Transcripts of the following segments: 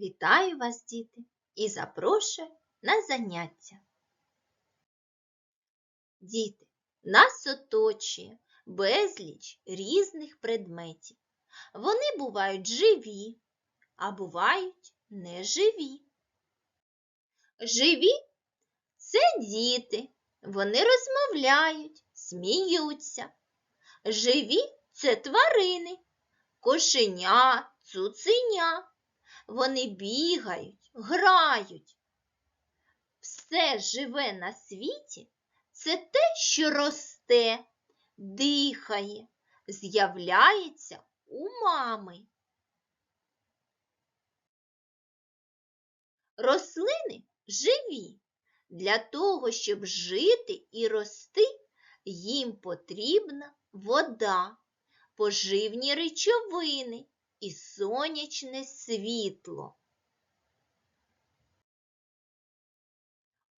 Вітаю вас, діти, і запрошую на заняття. Діти, нас оточує безліч різних предметів. Вони бувають живі, а бувають неживі. Живі це діти, вони розмовляють, сміються. Живі це тварини, кошеня, цуценя. Вони бігають, грають. Все живе на світі це те, що росте, дихає, з'являється у мами. Рослини живі. Для того, щоб жити і рости, їм потрібна вода, поживні речовини і сонячне світло.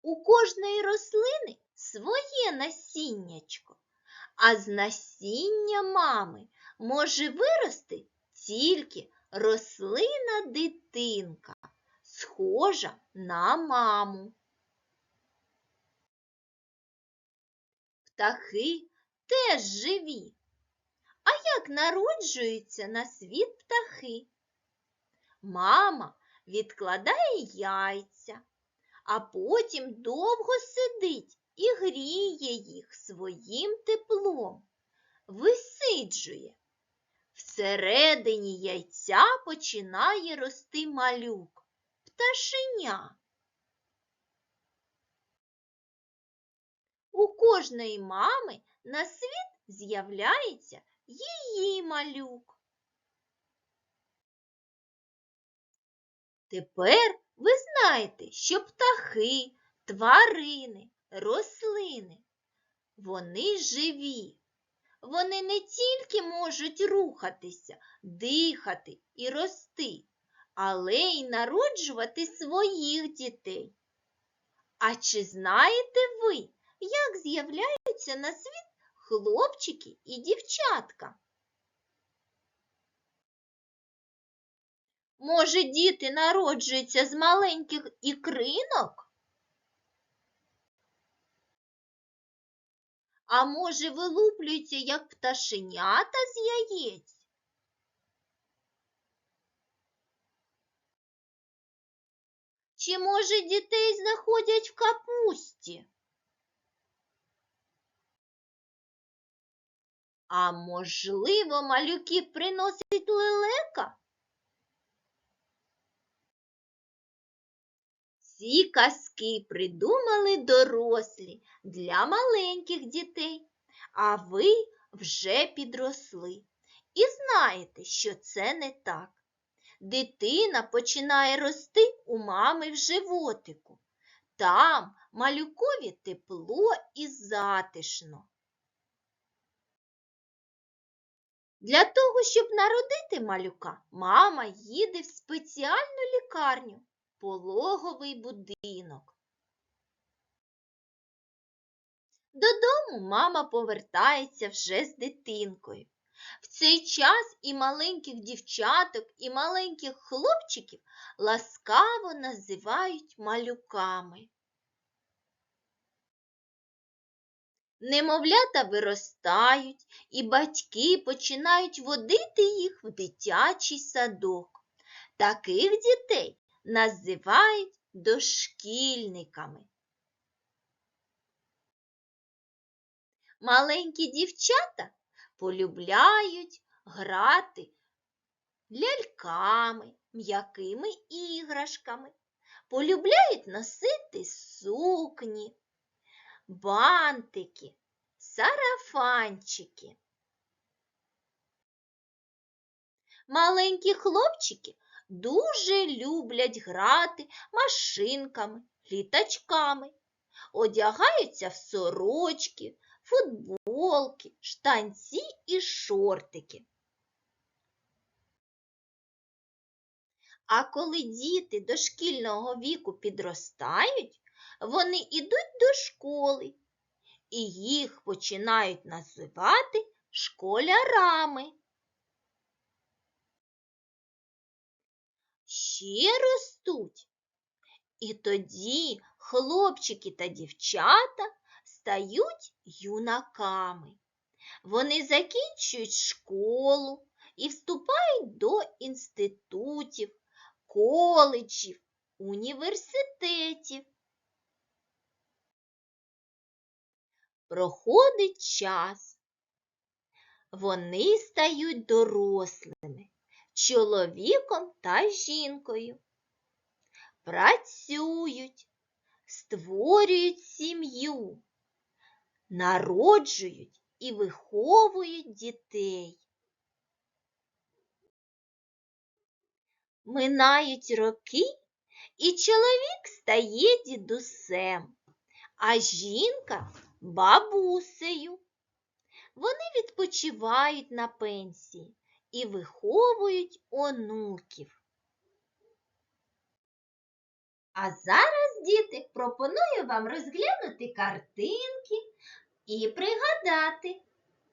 У кожної рослини своє насіннячко, а з насіння мами може вирости тільки рослина дитинка, схожа на маму. Птахи теж живі. А як народжуються на світ птахи? Мама відкладає яйця, а потім довго сидить і гріє їх своїм теплом, висиджує. Всередині яйця починає рости малюк, пташеня. У кожної мами на світ з'являється її малюк. Тепер ви знаєте, що птахи, тварини, рослини, вони живі. Вони не тільки можуть рухатися, дихати і рости, але й народжувати своїх дітей. А чи знаєте ви, як з'являються на світ хлопчики і дівчатка? Може, діти народжуються з маленьких ікринок? А може, вилуплюються як пташенята з яєць? Чи, може, дітей знаходять в капусті? А можливо, малюків приносить лелека? Ці казки придумали дорослі для маленьких дітей, а ви вже підросли і знаєте, що це не так. Дитина починає рости у мами в животику. Там малюкові тепло і затишно. Для того, щоб народити малюка, мама їде в спеціальну лікарню пологовий будинок. Додому мама повертається вже з дитинкою. В цей час і маленьких дівчаток, і маленьких хлопчиків ласкаво називають малюками. Немовлята виростають, і батьки починають водити їх в дитячий садок. Таких дітей називають дошкільниками. Маленькі дівчата полюбляють грати ляльками, м'якими іграшками, полюбляють носити сукні, бантики, сарафанчики. Маленькі хлопчики дуже люблять грати машинками, літачками, одягаються в сорочки, футболки, штанці і шортики. А коли діти дошкільного віку підростають, вони йдуть до школи і їх починають називати школярами. ще ростуть. І тоді хлопчики та дівчата стають юнаками. Вони закінчують школу і вступають до інститутів, коледжів, університетів. Проходить час. Вони стають дорослими, чоловіком та жінкою. Працюють, створюють сім'ю, народжують і виховують дітей. Минають роки, і чоловік стає дідусем, а жінка бабусею. Вони відпочивають на пенсії і виховують онуків. А зараз, діти, пропоную вам розглянути картинки і пригадати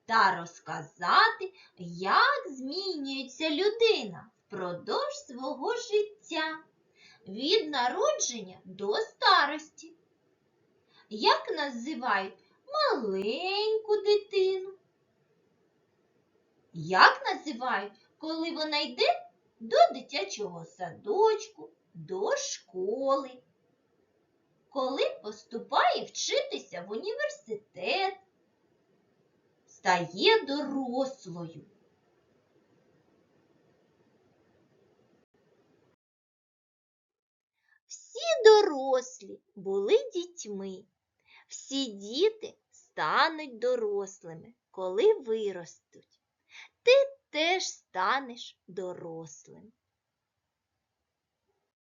та розказати, як змінюється людина впродовж свого життя від народження до старості. Як називають маленьку дитину? Як називають, коли вона йде до дитячого садочку, до школи? Коли поступає вчитися в університет, стає дорослою. Всі дорослі були дітьми. Всі діти стануть дорослими, коли виростуть. Ти теж станеш дорослим.